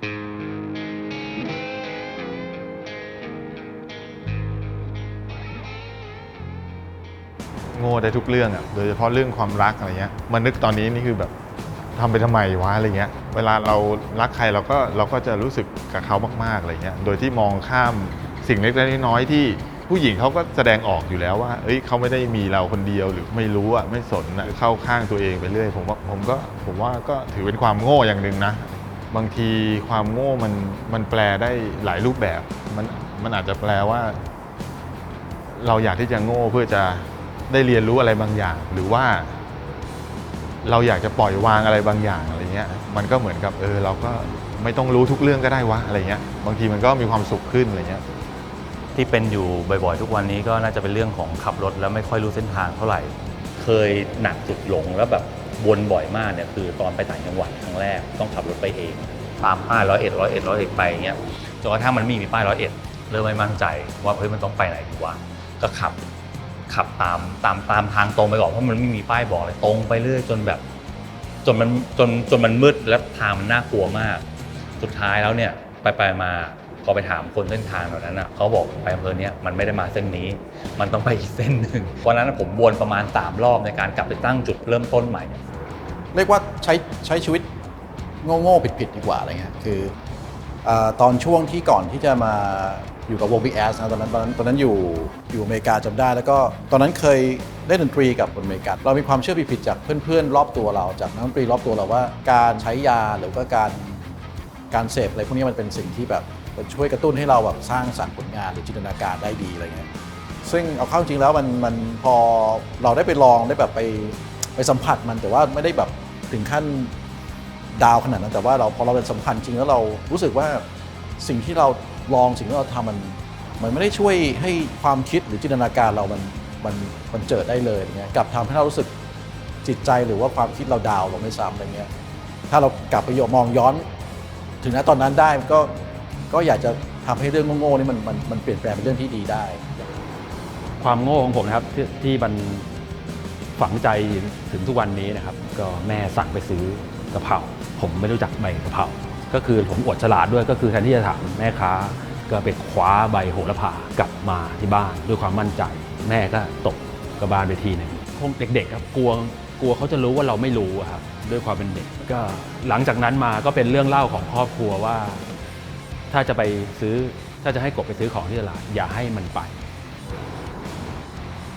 โง่ได้ทุกเรื่องอะ โดยเฉพาะเรื่องความรักอะไรเงี้ยมานึกตอนนี้นี่คือแบบทำไปทำไมวะอะไรเงี้ย เวลาเรารักใครเราก็เราก็จะรู้สึกกับเขามากๆอะไรเงี้ย โดยที่มองข้ามสิ่งเล็กๆน้อยๆที่ผู้หญิงเขาก็แสดงออกอยู่แล้วว่า เอ้ยเขาไม่ได้มีเราคนเดียวหรือไม่รู้อะไม่สนอะเข้าข้างตัวเองไปเรื่อย ผมว่าผมก็ผมว่าก็ถือเป็นความโง่อย่างหนึ่งนะ บางทีความโง่มันมันแปลได้หลายรูปแบบ มันมันอาจจะแปลว่า เราอยากที่จะโง่เพื่อจะได้เรียนรู้อะไรบางอย่าง หรือว่า เราอยากจะปล่อยวางอะไรบางอย่างอะไรเงี้ย มันก็เหมือนกับเออ เราก็ไม่ต้องรู้ทุกเรื่องก็ได้วะอะไรเงี้ย บางทีมันก็มีความสุขขึ้นอะไรเงี้ยที่เป็นอยู่บ่อยๆ ทุกวันนี้ก็น่าจะเป็นเรื่องของขับรถแล้วไม่ค่อยรู้เส้นทางเท่าไหร่ เคยหนักจุดหลงแล้วแบบ วนบ่อยมากเนี่ยคือตอนไปต่างจังหวัดครั้งแรกต้องขับรถไปเองตามป้ายร้อยเอ็ดร้อยเอ็ดร้อยเอ็ดไปอย่างเงี้ยจนกระทั่งมันไมมีป้ายร้อยเอ็ดเริ่มไม่มั่นใจว่าเฮ้ยมันต้องไปไหนดีวะก็ขับขับตามตามตามทางตรงไปก่อนเพราะมันไม่มีป้ายบอกเลยตรงไปเรื่อยจนแบบ จนมันจนจนมันมืดและทางมันน่ากลัวมาก สุดท้ายแล้วเนี่ยไปไปมา อไปถามคนเส้นทางเหล่านั้นอะเขาบอกไปอำเภอเนี้ยมันไม่ได้มาเส้นนี้ มันต้องไปอีกเส้นหนึ่งวันนั้นผมวนประมาณ 3 รอบในการกลับไปตั้งจุดเริ่มต้นใหม่ เรียกว่าใช้ใช้ชีวิตโง่ๆผิดๆดีกว่าอะไรเงี้ยคืออตอนช่วงที่ก่อนที่จะมาอยู่กับวง Big Ass นะตอนนั้นตอนนั้นตอนนั้นอยู่อยู่อเมริกาจำได้ แล้วก็ตอนนั้นเคยเล่นดนตรีกับคนอเมริกันเรามีความเชื่อผิดๆจากเพื่อนๆ รอบตัวเราจากนักดนตรีรอบตัวเราว่า การใช้ยาหรือว่าการการเสพอะไรพวกนี้มันเป็นสิ่งที่แบบ มันช่วยกระตุ้นให้เราแบบสร้างสรรค์ผลงานหรือจินตนาการได้ดีอะไรเงี้ยซึ่งเอาเข้าจริงแล้วมันมันพอเราได้ไปลองได้แบบไปไปสัมผัสมันแต่ว่าไม่ได้แบบถึงขั้นดาวขนาดนั้นแต่ว่าเราพอเราเป็นสัมพันธ์จริงแล้วเรารู้สึกว่าสิ่งที่เราลองสิ่งที่เราทำมันมันไม่ได้ช่วยให้ความคิดหรือจินตนาการเรามันมันมันเจิดได้เลยอย่างเงี้ยกลับทำให้เรารู้สึกจิตใจหรือว่าความคิดเราดาวลงไม่ซ้ำอะไรเงี้ยถ้าเรากลับไปมองย้อน ถึงณตอนนั้นได้ก็ ก็อยากจะทำให้เรื่องโง่ๆนี่มันมันมันเปลี่ยนแปลงเป็นเรื่องที่ดีได้ ความโง่ของผมนะครับที่ที่มันฝังใจถึงทุกวันนี้นะครับ ก็แม่สั่งไปซื้อกะเพราผมไม่รู้จักใบกะเพราก็คือผมอดฉลาดด้วยก็คือแทนที่จะถามแม่ค้าก็ไปคว้าใบโหระพากลับมาที่บ้านด้วยความมั่นใจ แม่ก็ตกกระบาลไปทีหนึ่งคงเด็กๆครับกลัวกลัวเขาจะรู้ว่าเราไม่รู้ครับด้วยความเป็นเด็กก็หลังจากนั้นมาก็เป็นเรื่องเล่าของครอบครัวว่า ถ้าจะไปซื้อถ้าจะให้กบไปซื้อของที่ตลาดอย่าให้มันไป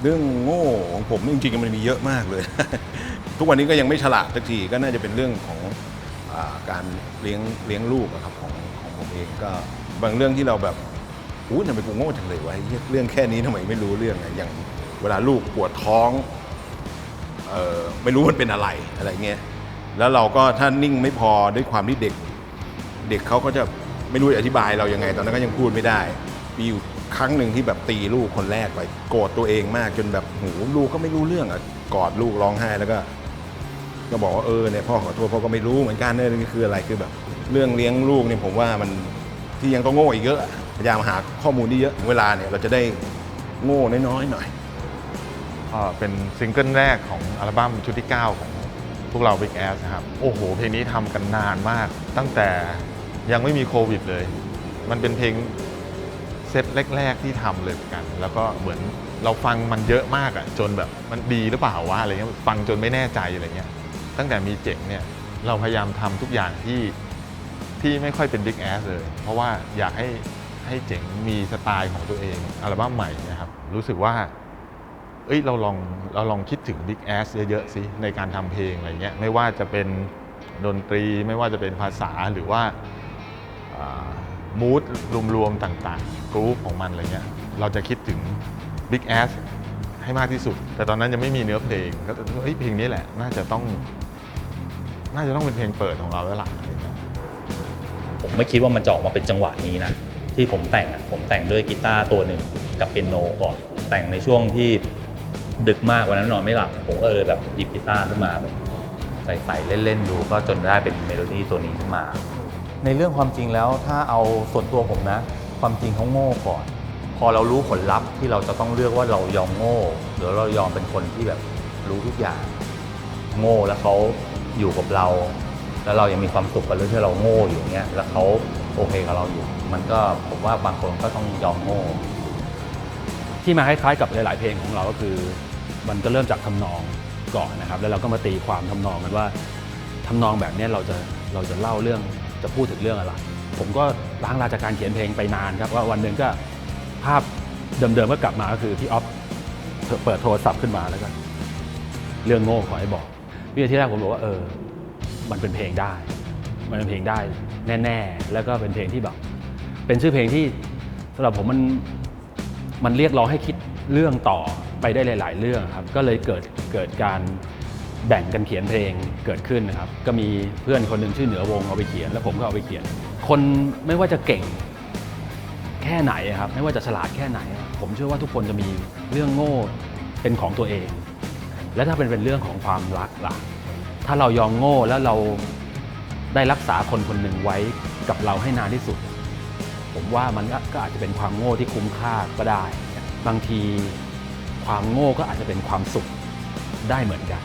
เรื่องโง่ของผมจริงๆมันมีเยอะมากเลย ทุกวันนี้ก็ยังไม่ฉลาดสักทีก็น่าจะเป็นเรื่องของอาการเลี้ยงเลี้ยงลูกอะครับของของผมเองก็บางเรื่องที่เราแบบอู้ทำไมกูโง่จังเลยวะเหี้ยเรื่องแค่นี้ทำไมไม่รู้เรื่องอะอย่างเวลาลูกปวดท้องเออไม่รู้มันเป็นอะไรอะไรเงี้ยแล้วเราก็ถ้านิ่งไม่พอด้วยความที่เด็ก เด็กเขาก็จะ ไม่รู้จะอธิบายเรายังไง ตอนนั้นก็ยังพูดไม่ได้ มีอยู่ครั้งหนึ่งที่แบบตีลูกคนแรกไปโกรธตัวเองมากจนแบบหูลูกก็ไม่รู้เรื่องอะกอดลูกร้องไห้แล้วก็ ก็บอกว่าเออเนี่ยพ่อขอโทษพ่อก็ไม่รู้เหมือนกันเนี่ยนี่คืออะไรคือแบบ เรื่องเลี้ยงลูกเนี่ยผมว่ามันที่ยังต้องโง่อีกเยอะพยายามหาข้อมูลที่เยอะเวลาเนี่ยเราจะได้โง่น้อยๆหน่อยก็เป็นซิงเกิลแรกของอัลบั้มชุดที่ 9 ของพวกเรา Big Ass นะครับ โอ้โห เพลงนี้ทำกันนานมาก ตั้งแต่ ยังไม่มีโควิดเลย มันเป็นเพลงเซตแรก ๆที่ทำเลยกัน แล้วก็เหมือนเราฟังมันเยอะมากอะจนแบบมันดีหรือเปล่าวะอะไรเงี้ยฟังจนไม่แน่ใจอะไรเงี้ยตั้งแต่มีเจ๋งเนี่ยเราพยายามทำทุกอย่างที่ที่ไม่ค่อยเป็น Big Ass เลย เพราะว่าอยากให้ให้เจ๋งมีสไตล์ของตัวเองอัลบั้มใหม่นะครับ รู้สึกว่า เอ้ยเราลองเราลองคิดถึง Big Ass เยอะๆสิในการทำเพลงอะไรเงี้ยไม่ว่าจะเป็นดนตรีไม่ว่าจะเป็นภาษาหรือว่า มูดรวมๆต่างๆกรุ๊ปของมันอะไรเงี้ยเราจะคิดถึง Big Ass ให้มากที่สุด แต่ตอนนั้นยังไม่มีเนื้อเพลงก็เฮ้ยเพลงนี้แหละ น่าจะต้อง น่าจะต้องเป็นเพลงเปิดของเราแล้วล่ะอะไรเงี้ยผมไม่คิดว่ามันจะออกมาเป็นจังหวะนี้นะ ที่ผมแต่งอะผมแต่งด้วยกีตาร์ตัวหนึ่งกับเปียโนก่อนแต่งในช่วงที่ดึกมากวันนั้นนอนไม่หลับผมก็เลยแบบหยิบกีตาร์ขึ้นมาแบบใส่ใส่เล่นๆดูก็จนได้เป็นเมโลดี้ตัวนี้ขึ้นมา ในเรื่องความจริงแล้วถ้าเอาส่วนตัวผมนะ ความจริงเขาโง่ก่อน พอเรารู้ผลลัพธ์ที่เราจะต้องเลือกว่าเรายอมโง่ หรือเรายอมเป็นคนที่แบบรู้ทุกอย่าง โง่แล้วเขาอยู่กับเรา แล้วเรายังมีความสุขกับเรื่องที่เราโง่อยู่เงี้ยแล้วเขาโอเคกับเราอยู่ มันก็ผมว่าบางคนก็ต้องยอมโง่ ที่มาคล้ายๆกับหลาย ๆ เพลงของเราก็คือ มันก็เริ่มจากทำนองก่อนนะครับ แล้วเราก็มาตีความทำนองกันว่าทำนองแบบนี้เราจะเราจะเล่าเรื่อง จะพูดถึงเรื่องอะไร ผมก็ล้างลาจากการเขียนเพลงไปนานครับว่าวันหนึ่งก็ภาพเดิมๆก็กลับมาก็คือพี่ออฟเปิดโทรศัพท์ขึ้นมาแล้วก็เรื่องโง่ขอให้บอกวินาทีแรกผมบอกว่าเออ มันเป็นเพลงได้ มันเป็นเพลงได้แน่ ๆ แล้วก็เป็นเพลงที่แบบ เป็นชื่อเพลงที่สำหรับผมมันมันเรียกร้องให้คิดเรื่องต่อไปได้หลาย ๆ เรื่องครับ ก็เลยเกิดเกิดการ แบ่งกันเขียนเพลงเกิดขึ้นนะครับ ก็มีเพื่อนคนหนึ่งชื่อเหนือวงเอาไปเขียน แล้วผมก็เอาไปเขียน คนไม่ว่าจะเก่งแค่ไหนอะครับ ไม่ว่าจะฉลาดแค่ไหน ผมเชื่อว่าทุกคนจะมีเรื่องโง่เป็นของตัวเอง และถ้าเป็นเป็นเรื่องของความรักล่ะ ถ้าเรายอมโง่แล้วเราได้รักษาคนคนหนึ่งไว้กับเราให้นานที่สุด ผมว่ามันก็อาจจะเป็นความโง่ที่คุ้มค่าก็ได้ บางทีความโง่ก็อาจจะเป็นความสุขได้เหมือนกัน